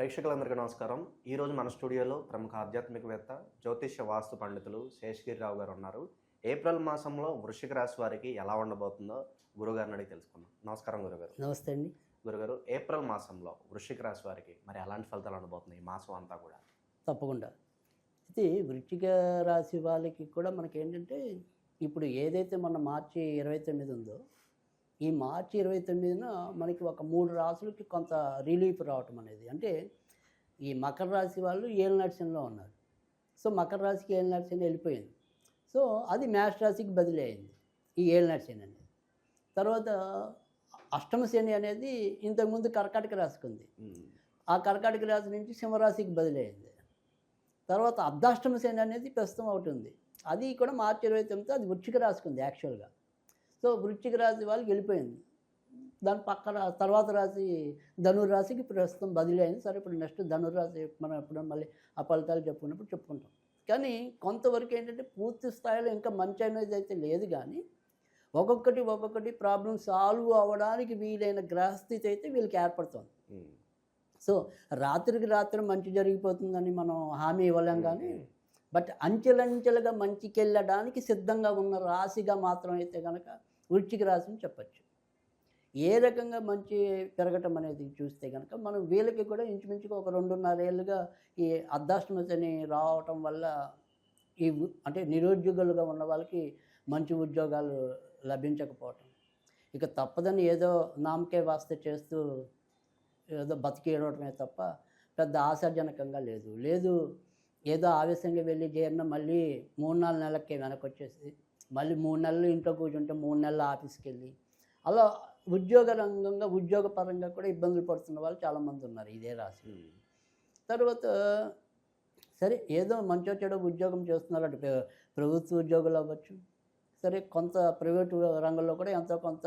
ప్రేక్షకులందరికీ నమస్కారం. ఈరోజు మన స్టూడియోలో ప్రముఖ ఆధ్యాత్మికవేత్త జ్యోతిష్య వాస్తు పండితులు శేషగిరిరావు గారు ఉన్నారు. ఏప్రిల్ మాసంలో వృశ్చిక రాశి వారికి ఎలా ఉండబోతుందో గురుగారిని అడిగి తెలుసుకుందాం. నమస్కారం గురుగారు. నమస్తే అండి. గురుగారు ఏప్రిల్ మాసంలో వృశ్చిక రాశి వారికి మరి ఎలాంటి ఫలితాలు ఉండబోతున్నాయి ఈ మాసం అంతా కూడా? తప్పకుండా. అయితే వృశ్చిక రాశి వాళ్ళకి కూడా మనకి ఏంటంటే ఇప్పుడు ఏదైతే మన మార్చి ఇరవై తొమ్మిది ఉందో ఈ మార్చి ఇరవై తొమ్మిదిన మనకి ఒక మూడు రాసులకి కొంత రిలీఫ్ రావటం అనేది. అంటే ఈ మకర రాశి వాళ్ళు ఏళ్ళ నర్సంలో ఉన్నారు. సో మకర రాశికి ఏళ్ళ నడిచని వెళ్ళిపోయింది. సో అది మేష రాశికి బదిలీ అయింది ఈ ఏళ్ళ నడిచని అనేది. తర్వాత అష్టమ శని అనేది ఇంతకుముందు కర్కాటక రాసుకుంది ఆ కర్కాటక రాశి నుంచి సింహరాశికి బదిలీ అయింది. తర్వాత అర్ధాష్టమ శని అనేది ప్రస్తుతం ఒకటి ఉంది. అది కూడా మార్చి ఇరవై తొమ్మిది అది వృశ్చిక రాసుకుంది యాక్చువల్గా. సో వృశ్చిక రాశి వాళ్ళకి వెళ్ళిపోయింది. దాని పక్క తర్వాత రాశి ధనుర్రాశికి ప్రస్తుతం బదిలీ అయింది సరే ఇప్పుడు నెక్స్ట్ ధనుర్రాశి మనం ఎప్పుడు మళ్ళీ ఆ ఫలితాలు చెప్పుకున్నప్పుడు చెప్పుకుంటాం. కానీ కొంతవరకు ఏంటంటే పూర్తి స్థాయిలో ఇంకా మంచి అనేది అయితే లేదు కానీ ఒక్కొక్కటి ఒక్కొక్కటి ప్రాబ్లం సాల్వ్ అవ్వడానికి వీలైన గ్రహస్థితి అయితే వీళ్ళకి ఏర్పడుతుంది. సో రాత్రికి రాత్రి మంచి జరిగిపోతుందని మనం హామీ ఇవ్వలేం కానీ బట్ అంచెలంచెలుగా మంచికి వెళ్ళడానికి సిద్ధంగా ఉన్న రాశిగా మాత్రం అయితే కనుక వృష్టికి రాసి చెప్పచ్చు. ఏ రకంగా మంచి పెరగటం అనేది చూస్తే కనుక మనం వీళ్ళకి కూడా ఇంచుమించుగా ఒక రెండున్నర ఏళ్ళుగా ఈ అర్ధాష్టమతిని రావటం వల్ల ఈ అంటే నిరుద్యోగులుగా ఉన్న వాళ్ళకి మంచి ఉద్యోగాలు లభించకపోవటం. ఇక తప్పదని ఏదో నామకే వాస్తే చేస్తూ ఏదో బతికేయడమే తప్ప పెద్ద ఆశాజనకంగా లేదు. లేదు ఏదో ఆవేశంగా వెళ్ళి చేరిన మళ్ళీ మూడు నాలుగు నెలలకే వెనకొచ్చేసి వచ్చేసి మళ్ళీ మూడు నెలలు ఇంట్లో కూర్చుంటే మూడు నెలలు ఆఫీస్కి వెళ్ళి అలా ఉద్యోగ రంగంగా ఉద్యోగ పరంగా కూడా ఇబ్బందులు పడుతున్న వాళ్ళు చాలామంది ఉన్నారు ఇదే రాశి తర్వాత సరే ఏదో మంచో చెడో ఉద్యోగం చేస్తున్నారు అటు ప్ర- ప్రభుత్వ ఉద్యోగులు అవ్వచ్చు. సరే కొంత ప్రైవేటు రంగంలో కూడా ఎంతో కొంత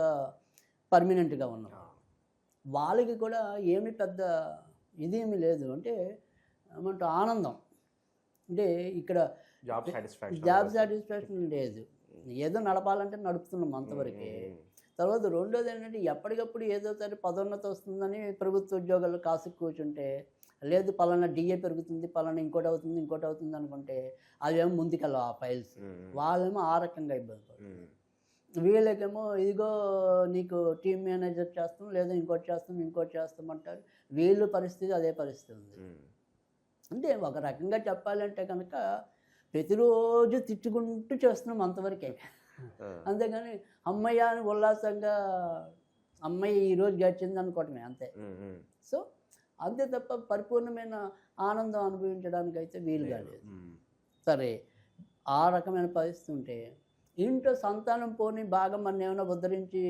పర్మనెంట్గా ఉన్నారు. వాళ్ళకి కూడా ఏమి పెద్ద ఇదేమీ లేదు. అంటే ఏమంటే ఆనందం. అంటే ఇక్కడ జాబ్ సాటిస్ఫాక్షన్ జాబ్ సాటిస్ఫాక్షన్ లేదు. ఏదో నడపాలంటే నడుపుతున్నాం అంతవరకే. తర్వాత రెండోది ఏంటంటే ఎప్పటికప్పుడు ఏదో సరే పదోన్నతి వస్తుందని ప్రభుత్వ ఉద్యోగాలు కాసు కూర్చుంటే లేదు పలానా డిఏ పెరుగుతుంది పలానా ఇంకోటి అవుతుంది ఇంకోటి అవుతుంది అనుకుంటే అవేమో ముందుకెళ్ళవు ఆ ఫైల్స్ వాళ్ళేమో ఆ రకంగా ఇబ్బంది పడతారు వీళ్ళకేమో ఇదిగో నీకు టీమ్ మేనేజర్ చేస్తాం లేదా ఇంకోటి చేస్తాం ఇంకోటి చేస్తాం అంటారు. వీళ్ళ పరిస్థితి అదే పరిస్థితి ఉంది. అంటే ఒక రకంగా చెప్పాలంటే కనుక ప్రతిరోజు తిట్టుకుంటూ చేస్తున్నాం అంతవరకే. అంతేగాని అమ్మయ్య అని ఉల్లాసంగా అమ్మాయి ఈరోజు గడిచింది అనుకోవటమే అంతే. సో అంతే తప్ప పరిపూర్ణమైన ఆనందం అనుభవించడానికి అయితే వీలుగా లేదు సరే ఆ రకమైన పరిస్థితి ఉంటే ఇంట్లో సంతానం పోని బాగా మన ఏమైనా ఉద్ధరించి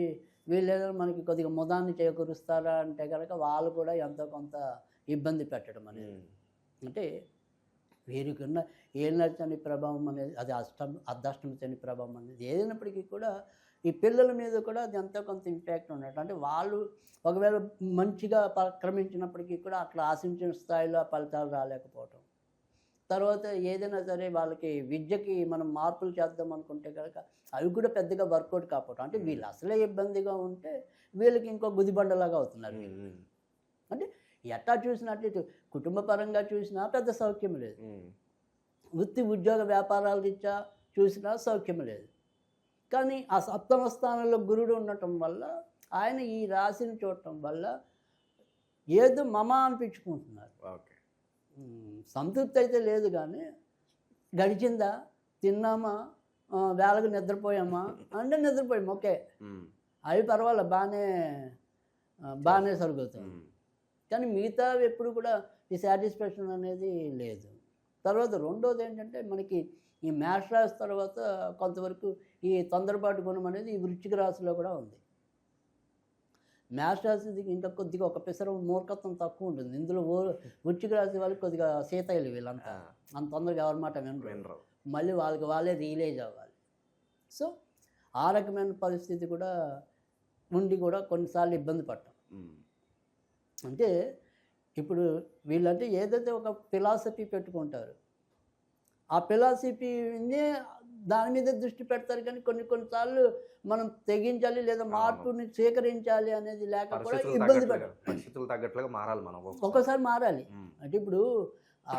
వీళ్ళేదో మనకి కొద్దిగా ముదాన్ని చేకూరుస్తారా అంటే కనుక వాళ్ళు కూడా ఎంతో కొంత ఇబ్బంది పెట్టడం అనేది. అంటే వీరికి ఉన్న ఏళ్ళ శని ప్రభావం అనేది అది అష్టం అర్ధాష్టమ శని ప్రభావం అనేది ఏదైనప్పటికీ కూడా ఈ పిల్లల మీద కూడా అది ఎంతో కొంత ఇంపాక్ట్ ఉన్నట్టు. అంటే వాళ్ళు ఒకవేళ మంచిగా పరిక్రమించినప్పటికీ కూడా అక్కడ ఆశించిన స్థాయిలో ఫలితాలు రాలేకపోవటం. తర్వాత ఏదైనా సరే వాళ్ళకి విద్యకి మనం మార్పులు చేద్దాం అనుకుంటే కనుక అవి కూడా పెద్దగా వర్కౌట్ కాకపోవటం. అంటే వీళ్ళు అసలే ఇబ్బందిగా ఉంటే వీళ్ళకి ఇంకో గుదిబండలాగా అవుతున్నారు వీళ్ళు. అంటే ఎట్టా చూసినా అటు ఇటు కుటుంబ పరంగా చూసినా పెద్ద సౌఖ్యం లేదు. వృత్తి ఉద్యోగ వ్యాపారాల రీత్యా చూసినా సౌఖ్యం లేదు. కానీ ఆ సప్తమ స్థానంలో గురుడు ఉండటం వల్ల ఆయన ఈ రాశిని చూడటం వల్ల ఏదో మమ అనిపించుకుంటున్నారు. సంతృప్తి అయితే లేదు కానీ గడిచిందా? తిన్నామా? వేళకు నిద్రపోయామా? అంటే నిద్రపోయాం. ఓకే. అవి పర్వాలేదు బాగానే బాగానే సరుగుతుంది కానీ మిగతా ఎప్పుడు కూడా ఈ సాటిస్ఫాక్షన్ అనేది లేదు. తర్వాత రెండోది ఏంటంటే మనకి ఈ మ్యాష్ రాశి తర్వాత కొంతవరకు ఈ తొందరపాటు గుణం అనేది ఈ వృశ్చిక రాశిలో కూడా ఉంది. మ్యాష్ రాశికి ఇంకా కొద్దిగా ఒక పిసర మూర్ఖత్వం తక్కువ ఉంటుంది. ఇందులో ఓ వృశ్చిక రాశి వాళ్ళకి కొద్దిగా సీతయ్యలు వీళ్ళంతా. అంత తొందరగా ఎవరి మాట వినరు. మళ్ళీ వాళ్ళకి వాళ్ళే రియలైజ్ అవ్వాలి. సో ఆ రకమైన పరిస్థితి కూడా ఉండి కూడా కొన్నిసార్లు ఇబ్బంది పడటం అంటే ఇప్పుడు వీళ్ళంటే ఏదైతే ఒక ఫిలాసఫీ పెట్టుకుంటారు ఆ ఫిలాసఫీనే దాని మీద దృష్టి పెడతారు కానీ కొన్ని కొన్నిసార్లు మనం తెగించాలి లేదా మార్పుని స్వీకరించాలి అనేది లేక కూడా పరిస్థితులు ఇబ్బంది పరిస్థితులు తగ్గట్లుగా మారాలి మనం. ఒక్కోసారి మారాలి. అంటే ఇప్పుడు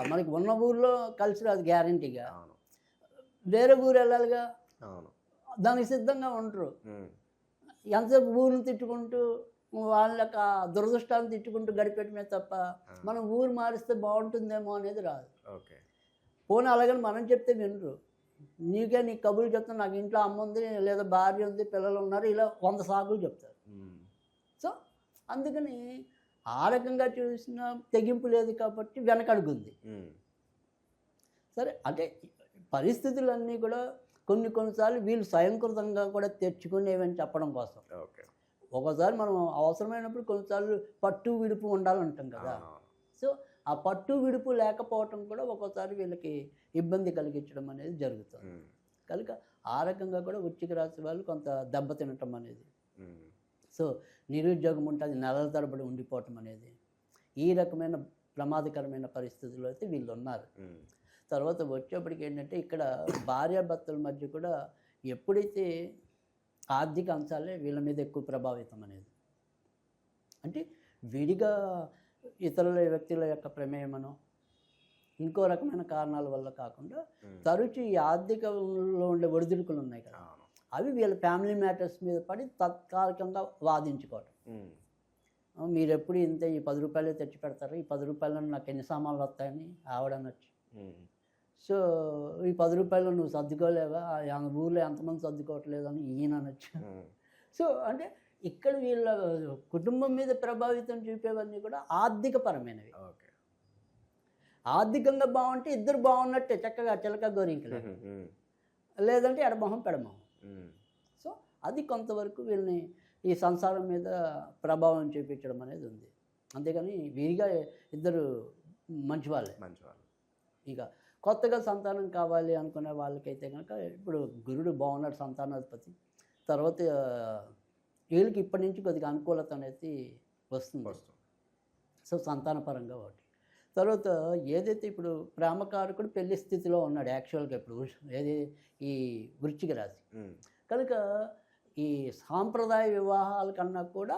మనకి ఉన్న ఊర్లో కలిసి రాదు గ్యారంటీగా అవును. వేరే ఊరు వెళ్ళాలిగా. అవును. దానికి సిద్ధంగా ఉమ్, ఎంతసేపు ఊరిని తిట్టుకుంటూ వాళ్ళ యొక్క దురదృష్టాన్ని తిట్టుకుంటూ గడిపెట్టమే తప్ప ఆ, మనం ఊరు మారిస్తే బాగుంటుందేమో అనేది రాదు. ఓకే. పోనీ అలాగని మనం చెప్తే వినరు. నీకే నీ కబుర్లు చెప్తా నాకు ఇంట్లో అమ్మ ఉంది లేదా భార్య ఉంది పిల్లలు ఉన్నారు ఇలా వంద సాకులు చెప్తారు. సో అందుకని ఆ రకంగా చూసిన తెగింపు లేదు కాబట్టి వెనకడుగుంది. సరే అంటే పరిస్థితులన్నీ కూడా కొన్ని కొన్నిసార్లు వీళ్ళు స్వయంకృతంగా కూడా తెచ్చుకునేవని చెప్పడం కోసం. ఓకే. ఒకసారి మనం అవసరమైనప్పుడు కొన్నిసార్లు పట్టు విడుపు ఉండాలంటాం కదా. సో ఆ పట్టు విడుపు లేకపోవటం కూడా ఒక్కోసారి వీళ్ళకి ఇబ్బంది కలిగించడం అనేది జరుగుతుంది. కనుక ఆ రకంగా కూడా వృశ్చిక రాశి వాళ్ళు కొంత దెబ్బతినటం అనేది. ఉమ్, సో నిరుద్యోగం ఉంటే అది నెలల తరబడి ఉండిపోవటం అనేది. ఈ రకమైన ప్రమాదకరమైన పరిస్థితుల్లో అయితే వీళ్ళు ఉన్నారు. తర్వాత వచ్చేప్పటికి ఏంటంటే ఇక్కడ భార్యాభర్తల మధ్య కూడా ఎప్పుడైతే ఆర్థిక అంశాలే వీళ్ళ మీద ఎక్కువ ప్రభావితం అనేది. అంటే విడిగా ఇతరుల వ్యక్తుల యొక్క ప్రమేయమనో ఇంకో రకమైన కారణాల వల్ల కాకుండా తరచు ఈ ఆర్థికంలో ఉండే ఒడిదుడుకులు ఉన్నాయి కదా. అవి వీళ్ళ ఫ్యామిలీ మ్యాటర్స్ మీద పడి తాత్కాలికంగా వాదించుకోవటం. మీరు ఎప్పుడు ఇంత ఈ పది రూపాయలే తెచ్చి పెడతారు ఈ పది రూపాయలను నాకు ఎన్ని సామాన్లు వస్తాయని ఆవిడనొచ్చు. సో ఈ పది రూపాయలు నువ్వు సర్దుకోలేవా? ఊర్లో ఎంతమంది సర్దుకోవట్లేదు అని ఈయన అనొచ్చు. సో అంటే ఇక్కడ వీళ్ళ కుటుంబం మీద ప్రభావితం చూపేవన్నీ కూడా ఆర్థిక పరమైనవి ఓకే. ఆర్థికంగా బాగుంటే ఇద్దరు బాగున్నట్టే చక్కగా చిలక గోరింకలు. లేదంటే ఎడమొహం పెడమొహం సో అది కొంతవరకు వీళ్ళని ఈ సంసారం మీద ప్రభావం చూపించడం అనేది ఉంది. అంతేగాని వీరిగా ఇద్దరు మంచి వాళ్ళే మంచి వాళ్ళు ఇక కొత్తగా సంతానం కావాలి అనుకునే వాళ్ళకైతే కనుక ఇప్పుడు గురుడు బాగున్నాడు సంతానాధిపతి తర్వాత వీళ్ళకి ఇప్పటి నుంచి కొద్దిగా అనుకూలత అనేది వస్తుంది. వస్తుంది. సో సంతానపరంగా ఒకటి. తర్వాత ఏదైతే ఇప్పుడు ప్రేమకారకుడు పెళ్ళి స్థితిలో ఉన్నాడు యాక్చువల్గా ఇప్పుడు ఏది ఈ వృశ్చిక రాశి. కనుక ఈ సాంప్రదాయ వివాహాల కన్నా కూడా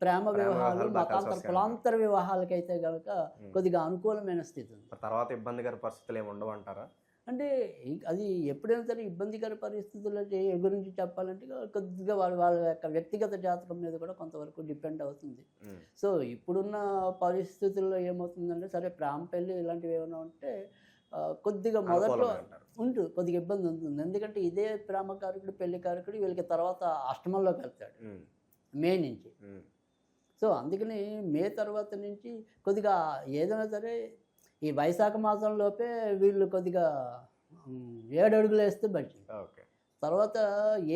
ప్రేమ ప్రేమ వివాహాలు మతాంతర కులాంతర వివాహాలకైతే కనుక. కొద్దిగా అనుకూలమైన స్థితి ఉంది. తర్వాత ఇబ్బందికర పరిస్థితులు ఏమి ఉండవు అంటారా? అంటే అది ఎప్పుడైనా సరే ఇబ్బందికర పరిస్థితుల్లో చే- గురించి చెప్పాలంటే కొద్దిగా వాళ్ళ వాళ్ళ యొక్క వ్యక్తిగత జాతకం మీద కూడా కొంతవరకు డిపెండ్ అవుతుంది. సో ఇప్పుడున్న పరిస్థితుల్లో ఏమవుతుందంటే సరే ప్రేమ పెళ్ళి ఇలాంటివి ఏమైనా ఉంటే కొద్దిగా మొదట్లో ఉంటుంది కొద్దిగా ఇబ్బంది ఉంటుంది. ఎందుకంటే ఇదే ప్రేమకారకుడు పెళ్ళి కారకుడు వీళ్ళకి తర్వాత అష్టమంలోకి వెళ్తాడు. మే నుంచి. సో అందుకని మే తర్వాత నుంచి కొద్దిగా ఏదైనా సరే ఈ వైశాఖ మాసంలోపే వీళ్ళు కొద్దిగా ఏడు అడుగులు వేస్తే బట్టి ఓకే. తర్వాత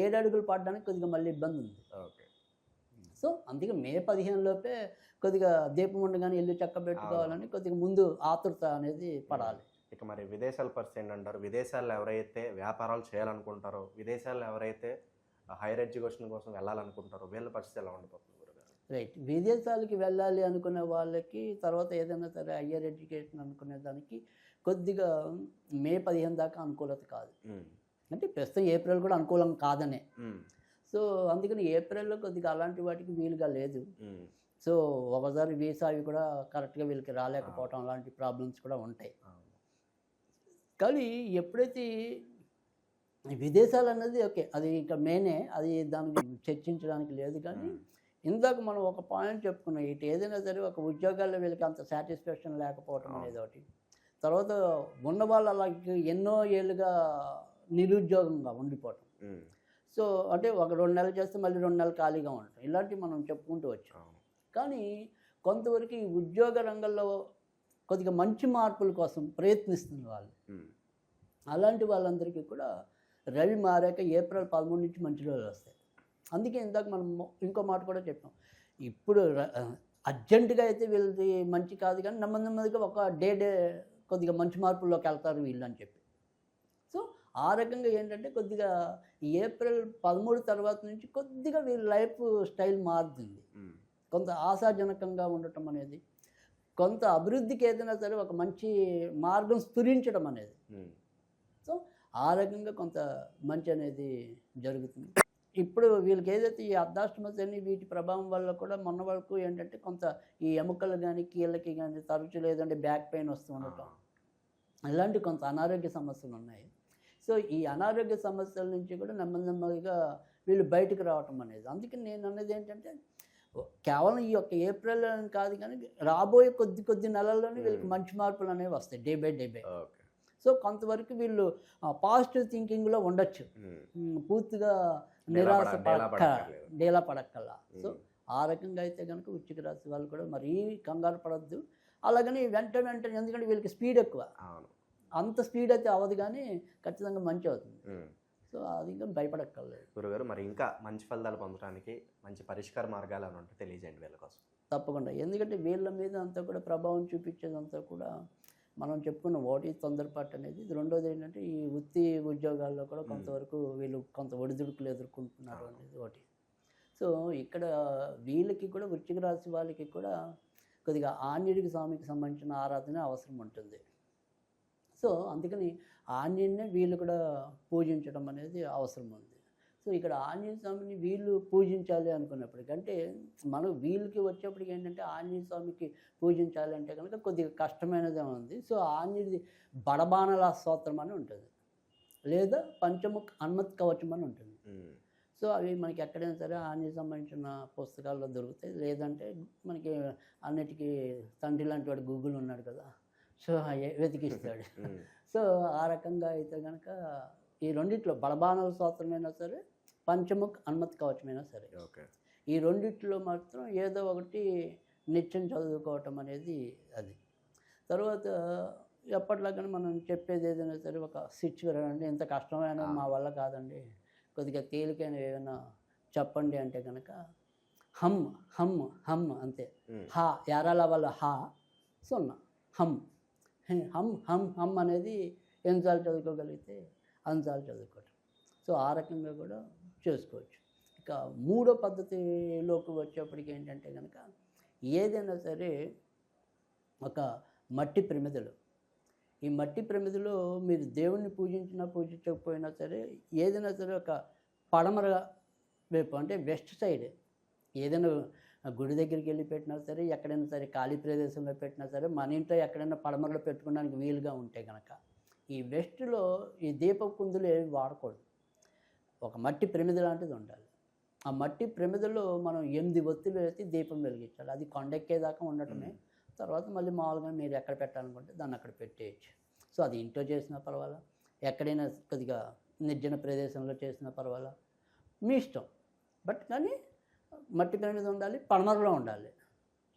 ఏడు అడుగులు పడడానికి కొద్దిగా మళ్ళీ ఇబ్బంది ఉంది. ఓకే. సో అందుకే మే పదిహేను లోపే కొద్దిగా దీపం ఉండగానే ఇల్లు చక్క పెట్టుకోవాలని కొద్దిగా ముందు ఆతృత అనేది పడాలి. ఇక మరి విదేశాల పరిస్థితి ఏంటంటారు విదేశాల్లో ఎవరైతే వ్యాపారాలు చేయాలనుకుంటారో విదేశాల్లో ఎవరైతే హైయర్ ఎడ్యుకేషన్ కోసం వెళ్ళాలనుకుంటారో వీళ్ళ పరిస్థితి ఎలా ఉండిపోతుంది? రైట్ విదేశాలకి వెళ్ళాలి అనుకునే వాళ్ళకి తర్వాత ఏదైనా సరే హయ్యర్ ఎడ్యుకేషన్ అనుకునే దానికి కొద్దిగా మే పదిహేను దాకా అనుకూలత కాదు. ఉమ్, అంటే ప్రస్తుతం ఏప్రిల్ కూడా అనుకూలం కాదనే. ఉమ్, సో అందుకని ఏప్రిల్లో కొద్దిగా అలాంటి వాటికి వీలుగా లేదు. ఉమ్, సో ఒకసారి వీసా అవి కూడా కరెక్ట్గా వీళ్ళకి రాలేకపోవటం అలాంటి ప్రాబ్లమ్స్ కూడా ఉంటాయి. అవును. కానీ ఎప్పుడైతే విదేశాలు అన్నది ఓకే అది ఇక మెయినే అది దానికి చర్చించడానికి లేదు. కానీ ఇందాక మనం ఒక పాయింట్ చెప్పుకున్నాం ఇటు ఏదైనా సరే ఒక ఉద్యోగాల్లో వీళ్ళకి అంత సాటిస్ఫాక్షన్ లేకపోవటం. అనేది ఒకటి. తర్వాత ఉన్న వాళ్ళు అలాగే ఎన్నో ఏళ్ళుగా నిరుద్యోగంగా ఉండిపోవటం. సో అంటే ఒక రెండు నెలలు చేస్తే మళ్ళీ రెండు నెలలు ఖాళీగా ఉండటం. ఇలాంటివి మనం చెప్పుకుంటూ వచ్చాం. కానీ కొంతవరకు ఈ ఉద్యోగ రంగంలో కొద్దిగా మంచి మార్పుల కోసం ప్రయత్నిస్తుంది వాళ్ళు. అలాంటి వాళ్ళందరికీ కూడా రవి మారాక ఏప్రిల్ పదమూడు నుంచి మంచి రోజులు వస్తాయి. అందుకే ఇందాక మనం ఇంకో మాట కూడా చెప్పాం. ఇప్పుడు అర్జెంటుగా అయితే వీళ్ళది మంచి కాదు కానీ నెమ్మది నెమ్మదిగా ఒక డే డే కొద్దిగా మంచి మార్పుల్లోకి వెళ్తారు వీళ్ళు అని చెప్పి. సో ఆ రకంగా ఏంటంటే కొద్దిగా ఏప్రిల్ పదమూడు తర్వాత నుంచి కొద్దిగా వీళ్ళ లైఫ్ స్టైల్ మారుతుంది. కొంత ఆశాజనకంగా ఉండటం అనేది కొంత అభివృద్ధికి ఏదైనా సరే ఒక మంచి మార్గం స్ఫురించడం అనేది. సో ఆ రకంగా కొంత మంచి అనేది జరుగుతుంది. ఇప్పుడు వీళ్ళకి ఏదైతే ఈ అర్ధాష్టమ శని వీటి ప్రభావం వల్ల కూడా మొన్న వరకు ఏంటంటే కొంత ఈ ఎముకలు కానీ కీళ్ళకి కానీ తరచు లేదంటే బ్యాక్ పెయిన్ వస్తూ ఉండటం. ఇలాంటి కొంత అనారోగ్య సమస్యలు ఉన్నాయి. సో ఈ అనారోగ్య సమస్యల నుంచి కూడా నెమ్మది నెమ్మదిగా వీళ్ళు బయటకు రావటం అనేది. అందుకని నేను అన్నది ఏంటంటే కేవలం ఈ యొక్క ఏప్రిల్ అని కాదు కానీ రాబోయే కొద్ది కొద్ది నెలల్లోనే వీళ్ళకి మంచి మార్పులు అనేవి వస్తాయి day by day by. So కొంతవరకు వీళ్ళు పాజిటివ్ థింకింగ్లో ఉండొచ్చు. పూర్తిగా నిరాశ డేలా పడ- డేలా పడక్క పడక్కర్లేదు. డేలా పడక్కల్లా సో ఆ రకంగా అయితే కనుక వృశ్చిక రాశి వాళ్ళు కూడా మరీ కంగారు పడద్దు. అలాగని వెంట వెంటనే ఎందుకంటే వీళ్ళకి స్పీడ్ ఎక్కువ. అంత స్పీడ్ అయితే అవ్వదు కానీ ఖచ్చితంగా మంచి అవుతుంది. సో అది ఇంకా భయపడక్కర్లేదు. గురుగారు మరి ఇంకా మంచి ఫలితాలు పొందడానికి మంచి పరిష్కార మార్గాలు అని ఉంటే తెలియజేయండి వీళ్ళ కోసం. తప్పకుండా. ఎందుకంటే వీళ్ళ మీద అంతా కూడా ప్రభావం చూపించేదంతా కూడా మనం చెప్పుకున్న ఓటి తొందరపాటు అనేది ఇది రెండోది ఏంటంటే ఈ వృత్తి ఉద్యోగాల్లో కూడా కొంతవరకు వీళ్ళు కొంత ఒడిదుడుకులు ఎదుర్కొంటున్నారు అనేది ఒకటి. సో ఇక్కడ వీళ్ళకి కూడా వృశ్చిక రాశి వాళ్ళకి కూడా కొద్దిగా ఆంజనేయుడికి స్వామికి సంబంధించిన ఆరాధన అవసరం ఉంటుంది. సో అందుకని ఆంజనేయునే వీళ్ళు కూడా పూజించడం అనేది అవసరం ఉంది. సో ఇక్కడ ఆంజనేయ స్వామిని వీళ్ళు పూజించాలి అనుకున్నప్పటికీ అంటే మనం వీళ్ళకి వచ్చేప్పటికి ఏంటంటే ఆంజనేయ స్వామికి పూజించాలి అంటే కనుక కొద్దిగా కష్టమైనదే ఉంది. సో ఆంజనేయుడి బడబాణల స్తోత్రం అని ఉంటుంది. లేదా పంచముఖ హనుమత్ కవచం అని ఉంటుంది. సో అవి మనకి ఎక్కడైనా సరే ఆంజనేయ సంబంధించిన పుస్తకాల్లో దొరుకుతాయి. లేదంటే మనకి అన్నిటికీ తండ్రి లాంటి వాడు గూగుల్ ఉన్నాడు కదా సో వెతికిస్తాడు. సో ఆ రకంగా అయితే కనుక ఈ రెండిట్లో బలబాణల స్తోత్రమైనా సరే పంచముఖ హనుమత్ కవచమైనా సరే. ఓకే. ఈ రెండిట్లో మాత్రం ఏదో ఒకటి నిత్యం చదువుకోవటం అనేది అది. తర్వాత ఎప్పటిలాగానే మనం చెప్పేది ఏదైనా సరే ఒక సిచ్యువేషన్ అంటే ఇంత కష్టమైన మా వల్ల కాదండి. కొద్దిగా తేలికైన ఏమైనా చెప్పండి అంటే కనుక హమ్ హమ్ హమ్ అంతే. హా యారాల వల్ల హా సున్నా. హమ్. హమ్ హమ్ హమ్ అనేది ఎన్నిసార్లు చదువుకోగలిగితే అన్నిసార్లు చదువుకోవటం. సో ఆ రకంగా కూడా చేసుకోవచ్చు. ఇక మూడో పద్ధతిలోకి వచ్చేప్పటికి ఏంటంటే కనుక ఏదైనా సరే ఒక మట్టి ప్రమిదలు. ఈ మట్టి ప్రమిదలో మీరు దేవుణ్ణి పూజించినా పూజించకపోయినా సరే ఏదైనా సరే ఒక పడమర వైపు అంటే వెస్ట్ సైడ్ ఏదైనా గుడి దగ్గరికి వెళ్ళి పెట్టినా సరే ఎక్కడైనా సరే ఖాళీ ప్రదేశంలో పెట్టినా సరే మన ఇంట్లో ఎక్కడైనా పడమరలో పెట్టుకోవడానికి వీలుగా ఉంటే కనుక ఈ వెస్ట్లో ఈ దీప కుందులు ఏవి వాడకూడదు. ఒక మట్టి ప్రమిద లాంటిది ఉండాలి. ఆ మట్టి ప్రమిదలో మనం ఎనిమిది ఒత్తులు వేసి దీపం వెలిగించాలి. అది కొండెక్కేదాకా ఉండటమే. తర్వాత మళ్ళీ మామూలుగా మీరు ఎక్కడ పెట్టాలనుకుంటే దాన్ని అక్కడ పెట్టేయచ్చు. సో అది ఇంట్లో చేసినా పర్వాలా? ఎక్కడైనా కొద్దిగా నిర్జన ప్రదేశంలో చేసినా పర్వాలా? మీ ఇష్టం. బట్ కానీ మట్టి ప్రమిద ఉండాలి పడమరలో ఉండాలి.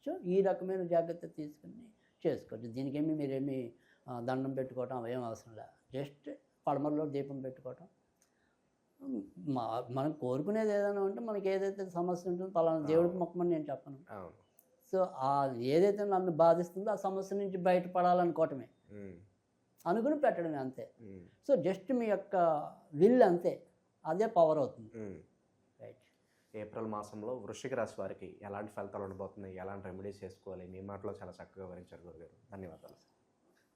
సో ఈ రకమైన జాగ్రత్త తీసుకుని చేసుకోవచ్చు దీనికేమి మీరేమి దండం పెట్టుకోవటం అవేం అవసరం లేదు జస్ట్ పడమరలో దీపం పెట్టుకోవటం. మనం కోరుకునేది ఏదైనా ఉంటే మనకి ఏదైతే సమస్య ఉంటుందో పలానా దేవుడికి మొక్కమని నేను చెప్పను. సో ఆ ఏదైతే నన్ను బాధిస్తుందో ఆ సమస్య నుంచి బయటపడాలనుకోవటమే. అనుకుని పెట్టడమే అంతే. సో జస్ట్ మీ యొక్క విల్ అంతే. అదే పవర్ అవుతుంది. రైట్ ఏప్రిల్ మాసంలో వృశ్చిక రాశి వారికి ఎలాంటి ఫలితాలు ఉండబోతున్నాయి? ఎలాంటి రెమెడీస్ చేసుకోవాలి? మీ మాటలో చాలా చక్కగా వివరించారు గురుగారు. ధన్యవాదాలు.